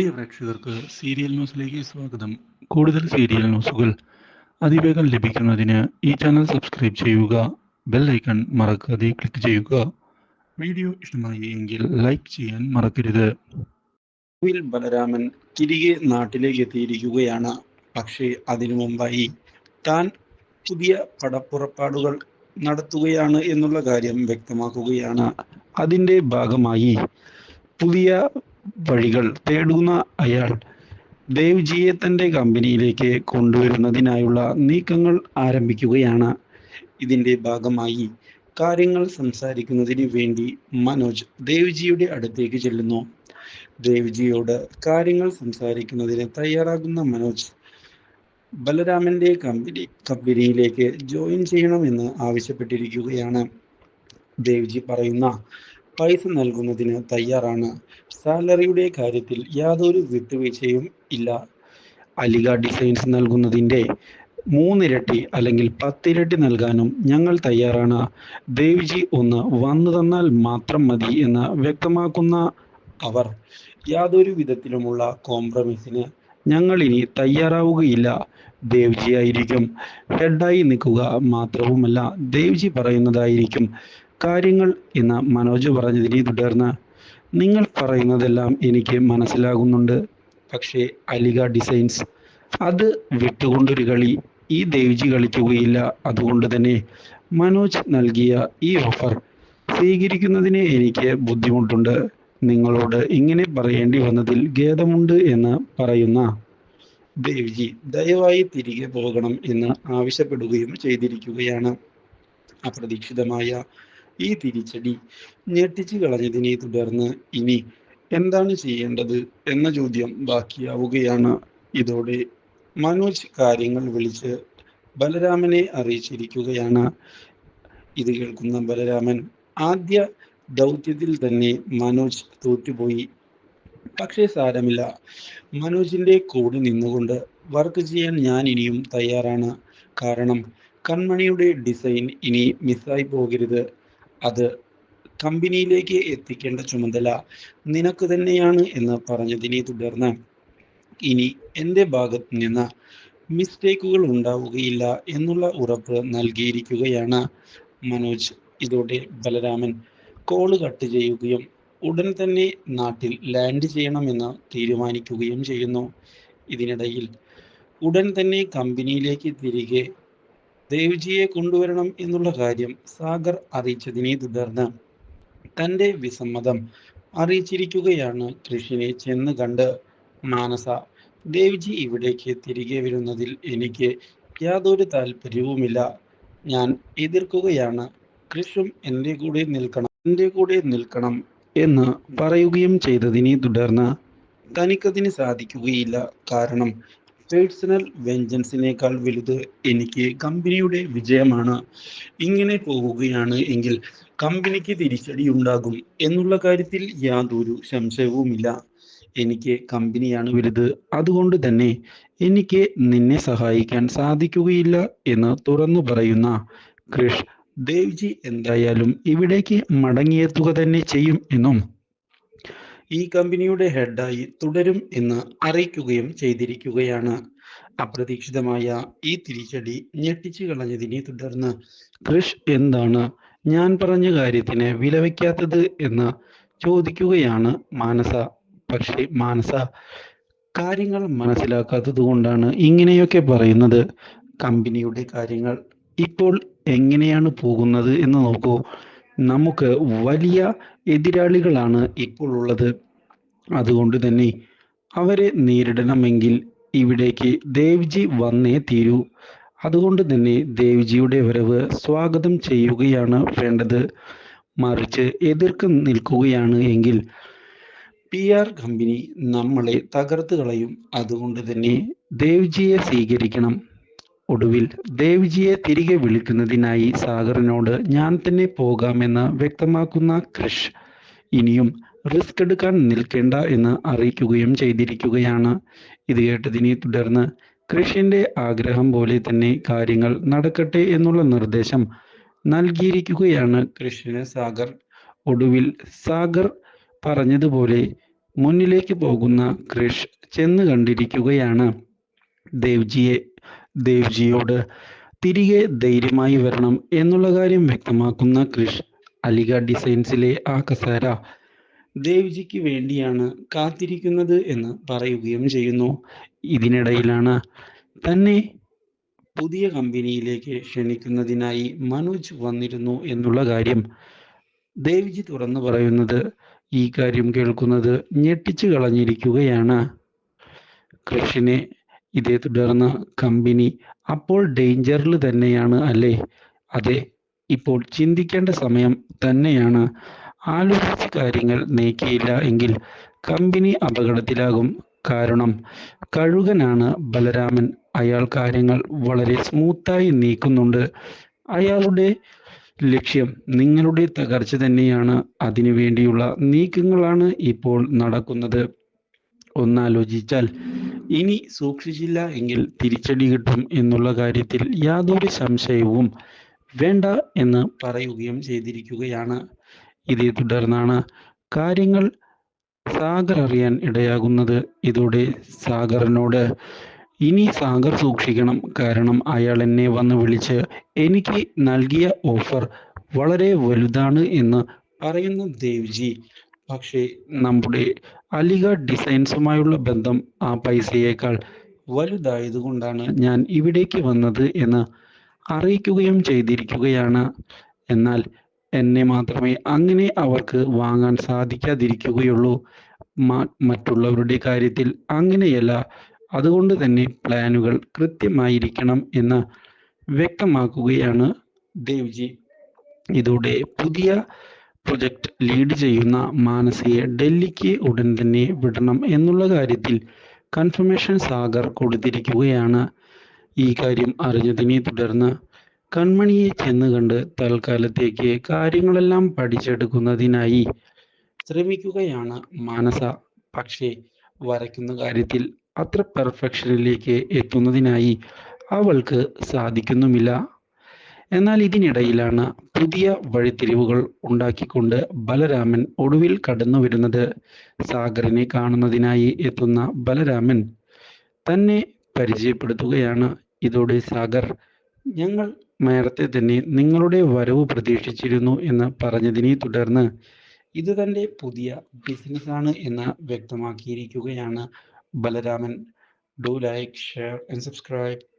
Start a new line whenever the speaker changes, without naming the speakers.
പ്രിയ പ്രേക്ഷകർക്ക് സീരിയൽ ന്യൂസിലേക്ക് സ്വാഗതം. കൂടുതൽ സീരിയൽ ന്യൂസുകൾ അതിവേഗം ലഭിക്കുന്നതിന് ഈ ചാനൽ സബ്സ്ക്രൈബ് ചെയ്യുക ബെൽ ഐക്കൺ മറക്കാതെ ക്ലിക്ക് ചെയ്യുക. വീഡിയോ ഇഷ്ടമായി എങ്കിൽ ലൈക്ക് ചെയ്യാൻ മറക്കരുത്.
വിൽ ബലരാമൻ തിരികെ നാട്ടിലേക്ക് എത്തിയിരിക്കുകയാണ്. പക്ഷേ അതിനു മുമ്പായി താൻ പുതിയ പടപ്പുറപ്പാടുകൾ നടത്തുകയാണ് എന്നുള്ള കാര്യം വ്യക്തമാക്കുകയാണ്. അതിന്റെ ഭാഗമായി പുതിയ വഴികൾ തേടുന്ന അയാൾ ദേവ്ജിയെ തന്റെ കമ്പനിയിലേക്ക് കൊണ്ടുവരുന്നതിനായുള്ള നീക്കങ്ങൾ ആരംഭിക്കുകയാണ്. ഇതിന്റെ ഭാഗമായി കാര്യങ്ങൾ സംസാരിക്കുന്നതിന് വേണ്ടി മനോജ് ദേവ്ജിയുടെ അടുത്തേക്ക് ചെല്ലുന്നു. ദേവ്ജിയോട് കാര്യങ്ങൾ സംസാരിക്കുന്നതിന് തയ്യാറാകുന്ന മനോജ് ബലരാമന്റെ കമ്പനി കമ്പനിയിലേക്ക് ജോയിൻ ചെയ്യണമെന്ന് ആവശ്യപ്പെട്ടിരിക്കുകയാണ്. ദേവ്ജി പറയുന്ന പൈസ നൽകുന്നതിന് തയ്യാറാണ്. സാലറിയുടെ കാര്യത്തിൽ യാതൊരു വിട്ടുവീഴ്ചയും ഇല്ല. അലിഗ ഡിസൈൻസ് നൽകുന്നതിന്റെ മൂന്നിരട്ടി അല്ലെങ്കിൽ പത്തിരട്ടി നൽകാനും ഞങ്ങൾ തയ്യാറാണ്. ദേവ്ജി ഒന്ന് വന്നു തന്നാൽ മാത്രം മതി എന്ന് വ്യക്തമാക്കുന്ന അവർ യാതൊരു വിധത്തിലുമുള്ള കോംപ്രമൈസിന് ഞങ്ങൾ ഇനി തയ്യാറാവുകയില്ല. ദേവ്ജി ആയിരിക്കും. ഹെഡായി നിൽക്കുക മാത്രവുമല്ല ദേവ്ജി പറയുന്നതായിരിക്കും. കാര്യങ്ങൾ എന്ന് മനോജ് പറഞ്ഞതിനെ തുടർന്ന് നിങ്ങൾ പറയുന്നതെല്ലാം എനിക്ക് മനസ്സിലാകുന്നുണ്ട്. പക്ഷേ അലിഗ ഡിസൈൻസ് അത് വിട്ടുകൊണ്ടൊരു കളി ഈ ദേവ്ജി കളിക്കുകയില്ല. അതുകൊണ്ട് തന്നെ മനോജ് നൽകിയ ഈ ഓഫർ സ്വീകരിക്കുന്നതിന് എനിക്ക് ബുദ്ധിമുട്ടുണ്ട്. നിങ്ങളോട് ഇങ്ങനെ പറയേണ്ടി വന്നതിൽ ഖേദമുണ്ട് എന്ന് പറയുന്ന ദേവ്ജി ദയവായി തിരികെ പോകണം എന്ന് ആവശ്യപ്പെടുകയും ചെയ്തിരിക്കുകയാണ്. അപ്രതീക്ഷിതമായ ഈ തിരിച്ചടി ഞെട്ടിച്ചു കളഞ്ഞതിനെ തുടർന്ന് ഇനി എന്താണ് ചെയ്യേണ്ടത് എന്ന ചോദ്യം ബാക്കിയാവുകയാണ്. ഇതോടെ മനോജ് കാര്യങ്ങൾ വിളിച്ച് ബലരാമനെ അറിയിച്ചിരിക്കുകയാണ്. ഇത് കേൾക്കുന്ന ബലരാമൻ ആദ്യ ദൗത്യത്തിൽ തന്നെ മനോജ് തോറ്റുപോയി. പക്ഷേ സാരമില്ല. മനോജിന്റെ കൂടെ നിന്നുകൊണ്ട് വർക്ക് ചെയ്യാൻ ഞാൻ ഇനിയും തയ്യാറാണ്. കാരണം കൺമണിയുടെ ഡിസൈൻ ഇനി മിസ്സായി പോകരുത്. അത് കമ്പനിയിലേക്ക് എത്തിക്കേണ്ട ചുമതല നിനക്ക് തന്നെയാണ് എന്ന് പറഞ്ഞതിനെ തുടർന്ന് ഇനി എന്റെ ഭാഗത്ത് നിന്ന് മിസ്റ്റേക്കുകൾ ഉണ്ടാവുകയില്ല എന്നുള്ള ഉറപ്പ് നൽകിയിരിക്കുകയാണ് മനോജ്. ഇതോടെ ബലരാമൻ കോൾ കട്ട് ചെയ്യുകയും ഉടൻ തന്നെ നാട്ടിൽ ലാൻഡ് ചെയ്യണമെന്ന് തീരുമാനിക്കുകയും ചെയ്യുന്നു. ഇതിനിടയിൽ ഉടൻ തന്നെ കമ്പനിയിലേക്ക് തിരികെ ദേവ്ജിയെ കൊണ്ടുവരണം എന്നുള്ള കാര്യം സാഗർ അറിയിച്ചതിനെ തുടർന്ന് തന്റെ വിസമ്മതം അറിയിച്ചിരിക്കുകയാണ് കൃഷിനെ ചെന്ന് കണ്ട്. മാനസ ദേവ്ജി ഇവിടേക്ക് തിരികെ വരുന്നതിൽ എനിക്ക് യാതൊരു താല്പര്യവുമില്ല. ഞാൻ എതിർക്കുകയാണ്. കൃഷും എന്റെ കൂടെ നിൽക്കണം എന്റെ കൂടെ നിൽക്കണം എന്ന് പറയുകയും ചെയ്തതിനെ തുടർന്ന് തനിക്കതിന് സാധിക്കുകയില്ല. കാരണം പേഴ്സണൽ വെഞ്ചൻസിനേക്കാൾ വലുത് എനിക്ക് കമ്പനിയുടെ വിജയമാണ്. ഇങ്ങനെ പോവുകയാണ് എങ്കിൽ കമ്പനിക്ക് തിരിച്ചടി ഉണ്ടാകും എന്നുള്ള കാര്യത്തിൽ യാതൊരു സംശയവുമില്ല. എനിക്ക് കമ്പനിയാണ് വലുത്. അതുകൊണ്ട് തന്നെ എനിക്ക് നിന്നെ സഹായിക്കാൻ സാധിക്കുകയില്ല എന്ന് തുറന്നു പറയുന്ന കൃഷ് ദേവ്ജി എന്തായാലും ഇവിടേക്ക് മടങ്ങിയെത്തുക തന്നെ ചെയ്യും എന്നും ഈ കമ്പനിയുടെ ഹെഡായി തുടരും എന്ന് അറിയിക്കുകയും ചെയ്തിരിക്കുകയാണ്. അപ്രതീക്ഷിതമായ ഈ തിരിച്ചടി ഞെട്ടിച്ചു കളഞ്ഞതിനെ തുടർന്ന് കൃഷ് എന്താണ്? ഞാൻ പറഞ്ഞ കാര്യത്തിന് വിലവയ്ക്കാത്തത്? എന്ന് ചോദിക്കുകയാണ് മാനസ. പക്ഷേ മാനസ കാര്യങ്ങൾ മനസ്സിലാക്കാത്തത് കൊണ്ടാണ് ഇങ്ങനെയൊക്കെ പറയുന്നത്. കമ്പനിയുടെ കാര്യങ്ങൾ ഇപ്പോൾ എങ്ങനെയാണ് പോകുന്നത് എന്ന് നോക്കൂ. നമുക്ക് വലിയ എതിരാളികളാണ് ഇപ്പോൾ ഉള്ളത് അതുകൊണ്ട് തന്നെ അവരെ നേരിടണമെങ്കിൽ ഇവിടേക്ക് ദേവ്ജി വന്നേ തീരൂ. അതുകൊണ്ട് തന്നെ ദേവ്ജിയുടെ വരവ് സ്വാഗതം ചെയ്യുകയാണ് വേണ്ടത്. മറിച്ച് എതിർക്ക് നിൽക്കുകയാണ് എങ്കിൽ പി ആർ കമ്പനി നമ്മളെ തകർത്ത് കളയും. അതുകൊണ്ട് തന്നെ ദേവ്ജിയെ സ്വീകരിക്കണം. ഒടുവിൽ ദേവ്ജിയെ തിരികെ വിളിക്കുന്നതിനായി സാഗറിനോട് ഞാൻ തന്നെ പോകാമെന്ന് വ്യക്തമാക്കുന്ന ക്രിഷ് ഇനിയും റിസ്ക് എടുക്കാൻ നിൽക്കേണ്ട എന്ന് അറിയിക്കുകയും ചെയ്തിരിക്കുകയാണ്. ഇത് കേട്ടതിനെ തുടർന്ന് കൃഷിന്റെ ആഗ്രഹം പോലെ തന്നെ കാര്യങ്ങൾ നടക്കട്ടെ എന്നുള്ള നിർദ്ദേശം നൽകിയിരിക്കുകയാണ് കൃഷിന് സാഗർ. ഒടുവിൽ സാഗർ പറഞ്ഞതുപോലെ മുന്നിലേക്ക് പോകുന്ന കൃഷ് ചെന്ന് കണ്ടിരിക്കുകയാണ്. ദേവ്ജിയെ ദേവ്ജിയോട് തിരികെ ധൈര്യമായി വരണം എന്നുള്ള കാര്യം വ്യക്തമാക്കുന്ന കൃഷ് അലിഗ ഡിസൈൻസിലെ ആ കസേര ദേവ്ജിക്ക് വേണ്ടിയാണ് കാത്തിരിക്കുന്നത് എന്ന് പറയുകയും ചെയ്യുന്നു. ഇതിനിടയിലാണ് തന്നെ പുതിയ കമ്പനിയിലേക്ക് ക്ഷണിക്കുന്നതിനായി മനോജ് വന്നിരുന്നു എന്നുള്ള കാര്യം ദേവ്ജി തുറന്നു പറയുന്നത് ഈ കാര്യം കേൾക്കുന്നത് ഞെട്ടിച്ചു കളഞ്ഞിരിക്കുകയാണ്. കൃഷിനെ ഇതേ തുടർന്ന് കമ്പനി അപ്പോൾ ഡേഞ്ചറിൽ തന്നെയാണ് അല്ലേ? അതെ ഇപ്പോൾ ചിന്തിക്കേണ്ട സമയം തന്നെയാണ്. ആലോചിച്ച് കാര്യങ്ങൾ നീക്കിയില്ല എങ്കിൽ കമ്പനി അപകടത്തിലാകും. കാരണം കഴുകനാണ് ബലരാമൻ. അയാൾ കാര്യങ്ങൾ വളരെ സ്മൂത്തായി നീക്കുന്നുണ്ട്. അയാളുടെ ലക്ഷ്യം നിങ്ങളുടെ തകർച്ച തന്നെയാണ്. അതിനു വേണ്ടിയുള്ള നീക്കങ്ങളാണ് ഇപ്പോൾ നടക്കുന്നത്. ഒന്നാലോചിച്ചാൽ ഇനി സൂക്ഷിച്ചില്ല എങ്കിൽ തിരിച്ചടി കിട്ടും എന്നുള്ള കാര്യത്തിൽ യാതൊരു സംശയവും വേണ്ട എന്ന് പറയുകയും ചെയ്തിരിക്കുകയാണ്. ഇതേ തുടർന്നാണ് കാര്യങ്ങൾ സാഗർ അറിയാൻ ഇടയാകുന്നത്. ഇതോടെ സാഗറിനോട് ഇനി സാഗർ സൂക്ഷിക്കണം. കാരണം അയാൾ എന്നെ വന്ന് വിളിച്ച് എനിക്ക് നൽകിയ ഓഫർ വളരെ വലുതാണ് എന്ന് പറയുന്ന ദേവ്ജി. പക്ഷേ നമ്മുടെ അലിഗഡ് ഡിസൈൻസുമായുള്ള ബന്ധം ആ പൈസയേക്കാൾ വലുതായതുകൊണ്ടാണ് ഞാൻ ഇവിടേക്ക് വന്നത് എന്ന് അറിയിക്കുകയും ചെയ്തിരിക്കുകയാണ്. എന്നാൽ എന്നെ മാത്രമേ അങ്ങനെ അവർക്ക് വാങ്ങാൻ സാധിക്കാതിരിക്കുകയുള്ളൂ. മറ്റുള്ളവരുടെ കാര്യത്തിൽ അങ്ങനെയല്ല. അതുകൊണ്ട് തന്നെ പ്ലാനുകൾ കൃത്യമായിരിക്കണം എന്ന് വ്യക്തമാക്കുകയാണ് ദേവ്ജി. ഇതോടെ പുതിയ പ്രൊജക്ട് ലീഡ് ചെയ്യുന്ന മാനസിയെ ഡൽഹിക്ക് ഉടൻ തന്നെ വിടണം എന്നുള്ള കാര്യത്തിൽ കൺഫർമേഷൻ സാഗർ കൊടുത്തിരിക്കുകയാണ്. ഈ കാര്യം അറിഞ്ഞതിനെ തുടർന്ന് കൺമണിയെ ചെന്ന് കണ്ട് തൽക്കാലത്തേക്ക് കാര്യങ്ങളെല്ലാം പഠിച്ചെടുക്കുന്നതിനായി ശ്രമിക്കുകയാണ് മാനസ. പക്ഷേ വരയ്ക്കുന്ന കാര്യത്തിൽ അത്ര പെർഫെക്ഷനിലേക്ക് എത്തുന്നതിനായി അവൾക്ക് സാധിക്കുന്നുമില്ല. എന്നാൽ ഇതിനിടയിലാണ് പുതിയ വഴിത്തിരിവുകൾ ഉണ്ടാക്കിക്കൊണ്ട് ബലരാമൻ ഒടുവിൽ കടന്നു വരുന്നത്. സാഗറിനെ കാണുന്നതിനായി എത്തുന്ന ബലരാമൻ തന്നെ പരിചയപ്പെടുത്തുകയാണ്. ഇതോടെ സാഗർ ഞങ്ങൾ നേരത്തെ തന്നെ നിങ്ങളുടെ വരവ് പ്രതീക്ഷിച്ചിരുന്നു എന്ന് പറഞ്ഞതിനെ തുടർന്ന് ഇത് തന്റെ പുതിയ ബിസിനസ് ആണ് എന്ന് വ്യക്തമാക്കിയിരിക്കുകയാണ് Balaraman. Do like share and subscribe